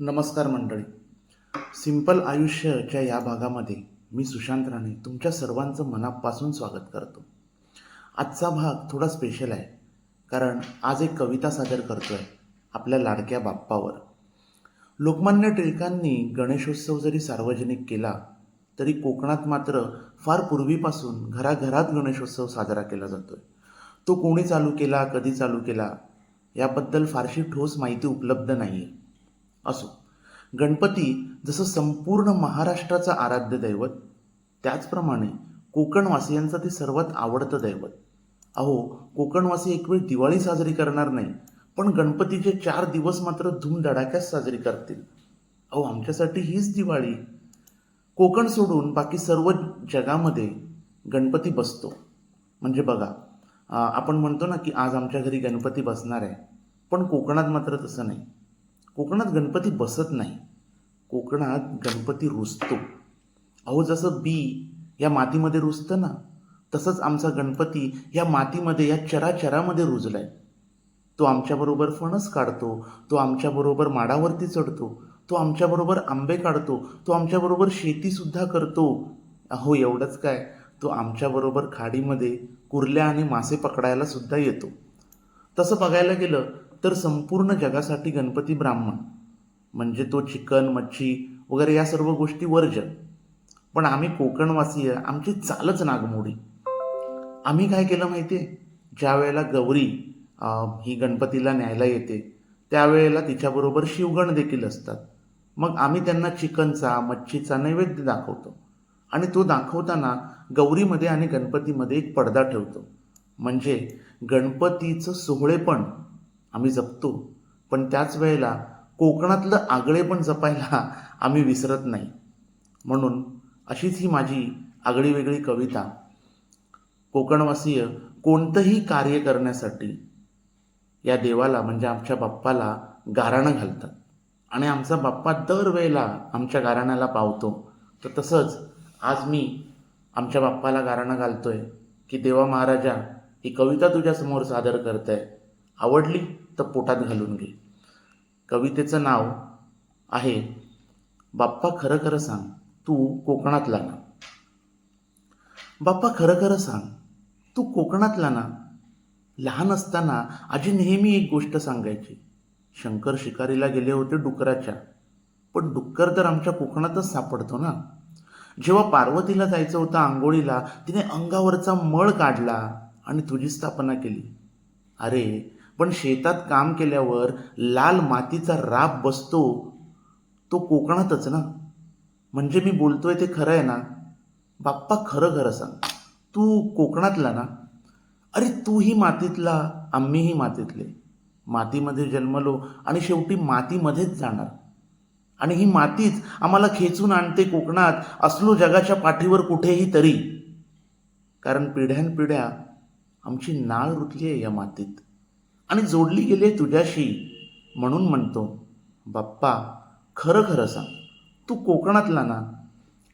नमस्कार मंडळी. सिंपल आयुष्याच्या या भागामध्ये मी सुशांत राणे तुमच्या सर्वांचं मनापासून स्वागत करतो. आजचा भाग थोडा स्पेशल आहे कारण आज एक कविता सादर करतो आहे आपल्या लाडक्या बाप्पावर. लोकमान्य टिळकांनी गणेशोत्सव जरी सार्वजनिक केला तरी कोकणात मात्र फार पूर्वीपासून घराघरात गणेशोत्सव साजरा केला जातोय. तो कोणी चालू केला कधी चालू केला याबद्दल फारशी ठोस माहिती उपलब्ध नाही आहे असो. गणपती जसं संपूर्ण महाराष्ट्राचं आराध्य दैवत त्याचप्रमाणे कोकणवासियांचं ते सर्वात आवडतं दैवत. अहो कोकणवासी एक वेळ दिवाळी साजरी करणार नाही पण गणपतीचे चार दिवस मात्र धूमधडाक्यात साजरी करतील. अहो आमच्यासाठी हीच दिवाळी. कोकण सोडून बाकी सर्व जगामध्ये गणपती बसतो. म्हणजे बघा आपण म्हणतो ना की आज आमच्या घरी गणपती बसणार आहे पण कोकणात मात्र तसं नाही. कोकणात गणपती बसत नाही. कोकणात गणपती रुजतो अहो जसं बी या मातीमध्ये रुजतं ना तसंच आमचा गणपती या मातीमध्ये या चराचरामध्ये रुजलाय. तो आमच्याबरोबर फणस काढतो तो आमच्याबरोबर माडावरती चढतो तो आमच्याबरोबर आंबे काढतो तो आमच्याबरोबर शेतीसुद्धा करतो. अहो एवढंच काय? तो आमच्याबरोबर खाडीमध्ये कुर्ल्या आणि मासे पकडायला सुद्धा येतो. तसं बघायला गेलं तर संपूर्ण जगासाठी गणपती ब्राह्मण म्हणजे तो चिकन मच्छी वगैरे या सर्व गोष्टी वर्जन. पण आम्ही कोकणवासीय आमची चालच नागमोडी. आम्ही काय केलं माहिती आहे ज्या वेळेला गौरी ही गणपतीला न्यायला येते त्यावेळेला तिच्याबरोबर शिवगण देखील असतात. मग आम्ही त्यांना चिकनचा मच्छीचा नैवेद्य दाखवतो. आणि तो दाखवताना गौरीमध्ये आणि गणपतीमध्ये एक पडदा ठेवतो. म्हणजे गणपतीचं सोहळेपण आम्ही जपतो. पण त्याच वेळेला कोकणातलं आगळे पण जपायला आम्ही विसरत नाही. म्हणून अशीच ही माझी आगळी वेगळी कविता. कोकणवासीय कोणतंही कार्य करण्यासाठी या देवाला म्हणजे आमच्या बाप्पाला गाराणं घालतात. आणि आमचा बाप्पा दरवेळेला आमच्या गाराण्याला पावतो. तर तसंच आज मी आमच्या बाप्पाला गाराणं घालतोय की देवा महाराजा ही कविता तुझ्यासमोर सादर करत आहे आवडली? तर पोटात घालून घे. कवितेचं नाव आहे बाप्पा खरं खरं सांग तू कोकणातला ना. बाप्पा खरं खरं सांग तू कोकणातला ना. लहान असताना आजी नेहमी एक गोष्ट सांगायची. शंकर शिकारीला गेले होते डुकराच्या पण डुक्कर तर आमच्या कोकणातच सापडतो ना. जेव्हा पार्वतीला जायचं होतं आंघोळीला तिने अंगावरचा मळ काढला आणि तुझी स्थापना केली. अरे पण शेतात काम केल्यावर लाल मातीचा राब बसतो तो कोकणातच ना? म्हणजे मी बोलतोय ते खरं आहे ना? बाप्पा खरं खरं सांग. तू कोकणातला ना? अरे तूही मातीतला आम्हीही मातीतले. मातीमध्ये जन्मलो आणि शेवटी मातीमध्येच जाणार. आणि ही मातीच आम्हाला खेचून आणते कोकणात असलो जगाच्या पाठीवर कुठेही तरी. कारण पिढ्यानपिढ्या आमची नाळ रुतली आहे या मातीत. आणि जोडली गेली आहे तुझ्याशी म्हणून म्हणतो बाप्पा खरं खरं सांग. तू कोकणातला ना?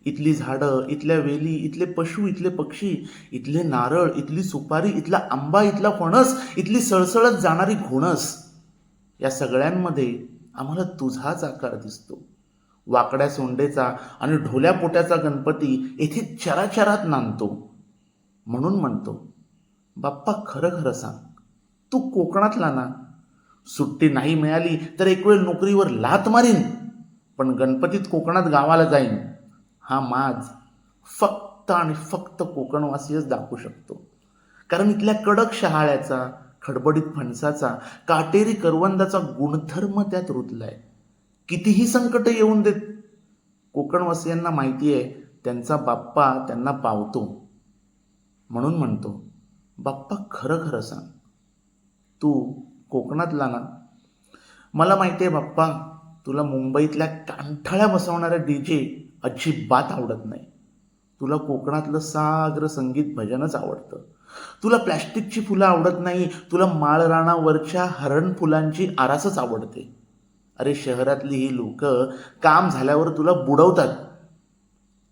इथली झाडं इथल्या वेली इथले पशु इथले पक्षी इथले नारळ इथली सुपारी इथला आंबा इथला फणस इथली सळसळत जाणारी घोणस या सगळ्यांमध्ये आम्हाला तुझाच आकार दिसतो. वाकड्या सोंडेचा आणि ढोल्या पोट्याचा गणपती येथे चराचरात नांदतो. म्हणून म्हणतो बाप्पा खरं खरं सांग. तू कोकणातला ना सुट्टी नाही मिळाली तर एक वेळ नोकरीवर लात मारीन पण गणपतीत कोकणात गावाला जाईन. हा माज फक्त आणि फक्त कोकणवासीच दाखवू शकतो. कारण इथल्या कडक शहाळ्याचा खडबडीत फणसाचा काटेरी करवंदाचा गुणधर्म त्यात रुतलाय. कितीही संकट येऊन देत कोकणवासियांना माहिती आहे त्यांचा बाप्पा त्यांना पावतो. म्हणून म्हणतो बाप्पा खरं खरं सांग. तू कोकणातला ना मला माहिती आहे बाप्पा तुला मुंबईतल्या कांठाळ्या बसवणाऱ्या डी जे अजिबात आवडत नाही. तुला कोकणातलं सागर संगीत भजनच आवडतं. तुला प्लॅस्टिकची फुलं आवडत नाही तुला माळराणावरच्या हरण फुलांची आरासच आवडते. अरे शहरातली ही लोक काम झाल्यावर तुला बुडवतात.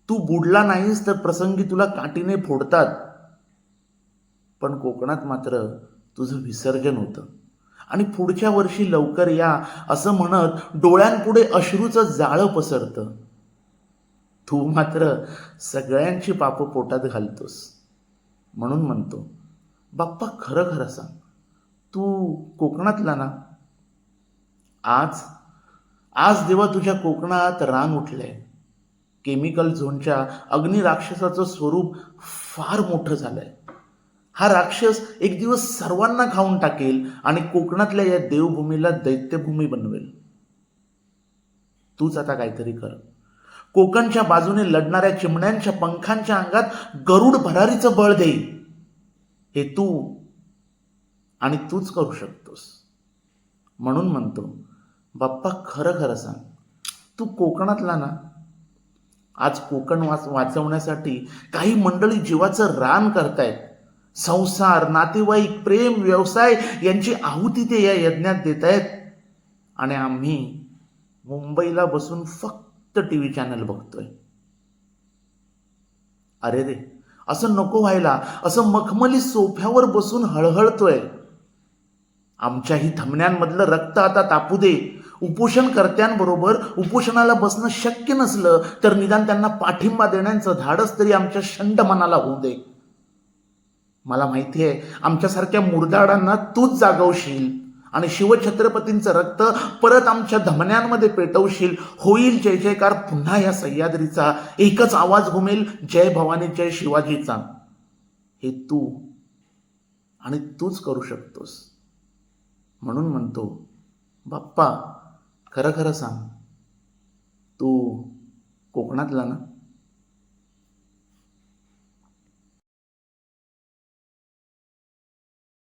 तू बुडला नाहीस तर प्रसंगी तुला काठीने फोडतात. पण कोकणात मात्र तुझं विसर्जन होतं आणि पुढच्या वर्षी लवकर या असं म्हणत डोळ्यांपुढे अश्रूचं जाळं पसरतं. तू मात्र सगळ्यांची पापं पोटात घालतोस. म्हणून म्हणतो बाप्पा खरं खरं सांग. तू कोकणातला ना? आज आज देवा तुझ्या कोकणात रांग उठलंय केमिकल झोनच्या अग्निराक्षसाचं स्वरूप फार मोठं झालंय. हा राक्षस एक दिवस सर्वांना खाऊन टाकेल आणि कोकणातल्या या देवभूमीला दैत्यभूमी बनवेल. तूच आता काहीतरी कर. कोकणच्या बाजूने लढणाऱ्या चिमण्यांच्या पंखांच्या अंगात गरुड भरारीचं बळ दे. हे तू आणि तूच करू शकतोस. म्हणून म्हणतो बाप्पा खरं खरं सांग. तू कोकणातला ना? आज कोकण वाच वाचवण्यासाठी काही मंडळी जीवाचं रान करतायत. संसार नातेवाईक प्रेम व्यवसाय यांची आहुती ते या यज्ञात देत आहेत. आणि आम्ही मुंबईला बसून फक्त टी व्ही चॅनल बघतोय. अरे रे असं नको व्हायला. असं मखमली सोफ्यावर बसून हळहळतोय. आमच्याही थमण्यांमधलं रक्त आता तापू दे. उपोषणकर्त्यांबरोबर उपोषणाला बसणं शक्य नसलं तर निदान त्यांना पाठिंबा देण्याचं धाडस तरी आमच्या शंड मनाला होऊ दे. मला माहिती आहे आमच्यासारख्या मुरदाडांना तूच जागवशील आणि शिवछत्रपतींचं रक्त परत आमच्या धमन्यांमध्ये पेटवशील. होईल जय जयकार पुन्हा या सह्याद्रीचा. एकच आवाज घुमेल जय भवानी जय शिवाजीचा. हे तू आणि तूच करू शकतोस. म्हणून म्हणतो बाप्पा खरं खरं सांग. तू कोकणातला ना?